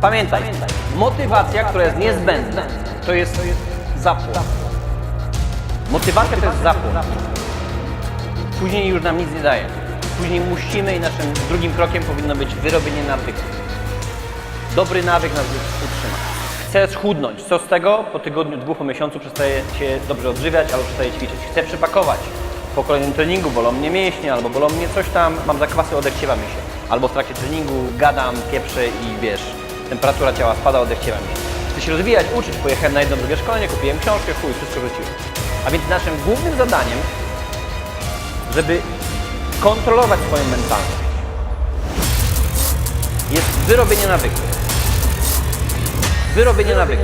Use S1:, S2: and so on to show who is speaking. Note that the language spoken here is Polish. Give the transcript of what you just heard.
S1: Pamiętaj, motywacja, która jest niezbędna, to jest zapłon. Motywacja to jest zapłon. Później już nam nic nie daje. Później musimy i naszym drugim krokiem powinno być wyrobienie nawyku. Dobry nawyk nas utrzyma. Chcę schudnąć. Co z tego? Po tygodniu, dwóch, po miesiącu przestaję się dobrze odżywiać albo przestaję ćwiczyć. Chcę przypakować. Po kolejnym treningu bolą mnie mięśnie albo bolą mnie coś tam, mam zakwasy, odechciewa mi się. Albo w trakcie treningu gadam, pieprzę i wiesz, temperatura ciała spada, odechciewa mi się. Chcę się rozwijać, uczyć. Pojechałem na jedno, drugie szkolenie, kupiłem książkę, chuj, wszystko rzuciłem. A więc naszym głównym zadaniem, żeby kontrolować swoją mentalność, jest wyrobienie nawyku. Wyrobienie nawyku.